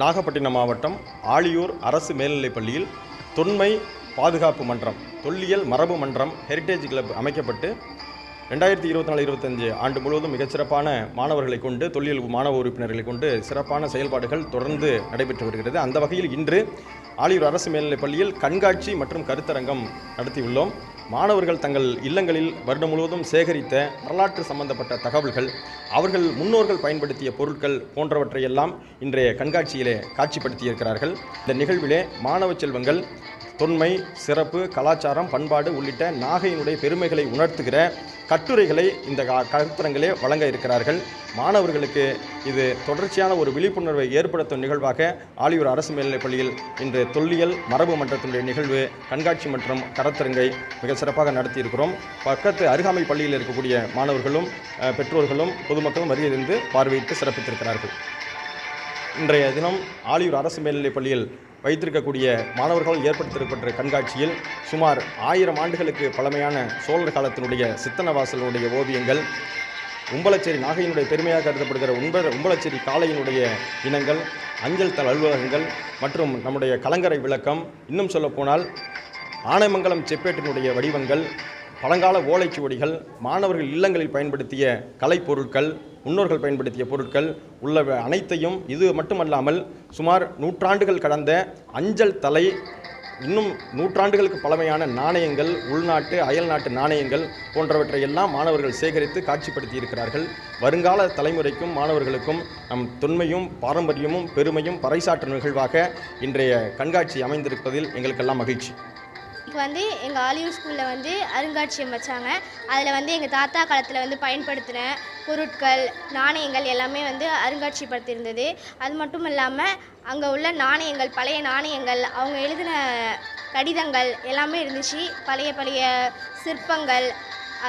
நாகப்பட்டினம் மாவட்டம் ஆழியூர் அரசு மேல்நிலைப்பள்ளியில் தொன்மை பாதுகாப்பு மன்றம் தொல்லியல் மரபு மன்றம் ஹெரிட்டேஜ் கிளப் அமைக்கப்பட்டு ரெண்டாயிரத்தி இருபத்தி நாலு இருபத்தஞ்சு ஆண்டு முழுவதும் மிகச்சிறப்பான மாணவர்களை கொண்டு தொல்லியல் மாணவ உறுப்பினர்களை கொண்டு சிறப்பான செயல்பாடுகள் தொடர்ந்து நடைபெற்று வருகிறது. அந்த வகையில் இன்று ஆலியூர் அரசு மேல்நிலைப் பள்ளியில் கண்காட்சி மற்றும் கருத்தரங்கம் நடத்தியுள்ளோம். மாணவர்கள் தங்கள் இல்லங்களில் வருடம் முழுவதும் சேகரித்த வரலாற்று சம்பந்தப்பட்ட தகவல்கள் அவர்கள் முன்னோர்கள் பயன்படுத்திய பொருட்கள் போன்றவற்றையெல்லாம் இன்றைய கண்காட்சியிலே காட்சிப்படுத்தியிருக்கிறார்கள். இந்த நிகழ்விலே மாணவ செல்வங்கள் தொன்மை சிறப்பு கலாச்சாரம் பண்பாடு உள்ளிட்ட நாகையினுடைய பெருமைகளை உணர்த்துகிற கட்டுரைகளை இந்த கருத்தரங்களே வழங்க இருக்கிறார்கள். மாணவர்களுக்கு இது தொடர்ச்சியான ஒரு விழிப்புணர்வை ஏற்படுத்தும் நிகழ்வாக ஆலியூர் அரசு மேல்நிலைப் பள்ளியில் இன்று தொல்லியல் மரபு மன்றத்தினுடைய நிகழ்வு கண்காட்சி மற்றும் கருத்தரங்கை மிக சிறப்பாக நடத்தியிருக்கிறோம். பக்கத்து அருகாமை பள்ளியில் இருக்கக்கூடிய மாணவர்களும் பெற்றோர்களும் பொதுமக்களும் வருகையிலிருந்து பார்வையிட்டு சிறப்பித்திருக்கிறார்கள். இன்றைய தினம் ஆலியூர் அரசு மேல்நிலைப் பள்ளியில் வைத்திருக்கக்கூடிய மாணவர்கள் ஏற்படுத்தப்பட்ட கண்காட்சியில் சுமார் ஆயிரம் ஆண்டுகளுக்கு பழமையான சோழர் காலத்தினுடைய சித்தனவாசலுடைய ஓவியங்கள் உம்பளச்சேரி நாகையினுடைய பெருமையாக கருதப்படுகிற உம்ப உம்பளச்சேரி காளையினுடைய இனங்கள் அஞ்சல் தல் அலுவலகங்கள் மற்றும் நம்முடைய கலங்கரை விளக்கம். இன்னும் சொல்லப்போனால் ஆனைமங்கலம் செப்பேட்டினுடைய வடிவங்கள் பழங்கால ஓலைச்சுவடிகள் மாணவர்கள் இல்லங்களில் பயன்படுத்திய கலைப்பொருட்கள் முன்னோர்கள் பயன்படுத்திய பொருட்கள் உள்ள அனைத்தையும் இது மட்டுமல்லாமல் சுமார் நூற்றாண்டுகள் கடந்த அஞ்சல் தலை இன்னும் நூற்றாண்டுகளுக்கு பழமையான நாணயங்கள் உள்நாட்டு அயல்நாட்டு நாணயங்கள் போன்றவற்றை எல்லாம் மாணவர்கள் சேகரித்து காட்சிப்படுத்தி இருக்கிறார்கள். வருங்கால தலைமுறைக்கும் மாணவர்களுக்கும் நம் தொன்மையும் பாரம்பரியமும் பெருமையும் பறைசாற்றும் நிகழ்வாக இன்றைய கண்காட்சி அமைந்திருப்பதில் எங்களுக்கெல்லாம் மகிழ்ச்சி. இப்போ வந்து எங்கள் ஆலியூர் ஸ்கூலில் வந்து அருங்காட்சியகம் வச்சாங்க. அதில் வந்து எங்கள் தாத்தா காலத்தில் வந்து பயன்படுத்தின பொருட்கள் நாணயங்கள் எல்லாமே வந்து அருங்காட்சிப்படுத்தியிருந்தது அது மட்டும் இல்லாமல் அங்கே உள்ள நாணயங்கள் பழைய நாணயங்கள் அவங்க எழுதின கடிதங்கள் எல்லாமே இருந்துச்சு. பழைய பழைய சிற்பங்கள்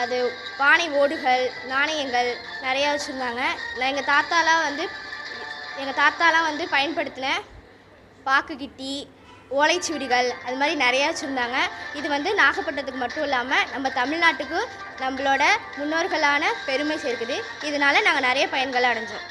அது பானை ஓடுகள் நாணயங்கள் நிறையா வச்சுருந்தாங்க. நான் எங்கள் தாத்தாலாம் வந்து எங்கள் தாத்தாலாம் வந்து பயன்படுத்தின பாக்குக்கிட்டி ஓலைச்சுவடிகள் அது மாதிரி நிறையா வச்சுருந்தாங்க. இது வந்து நாகப்பட்டினத்துக்கு மட்டும் இல்லாமல் நம்ம தமிழ்நாட்டுக்கு நம்மளோட முன்னோர்களான பெருமை சேர்க்குது. இதனால நாங்கள் நிறைய பயன்களை அடைஞ்சோம்.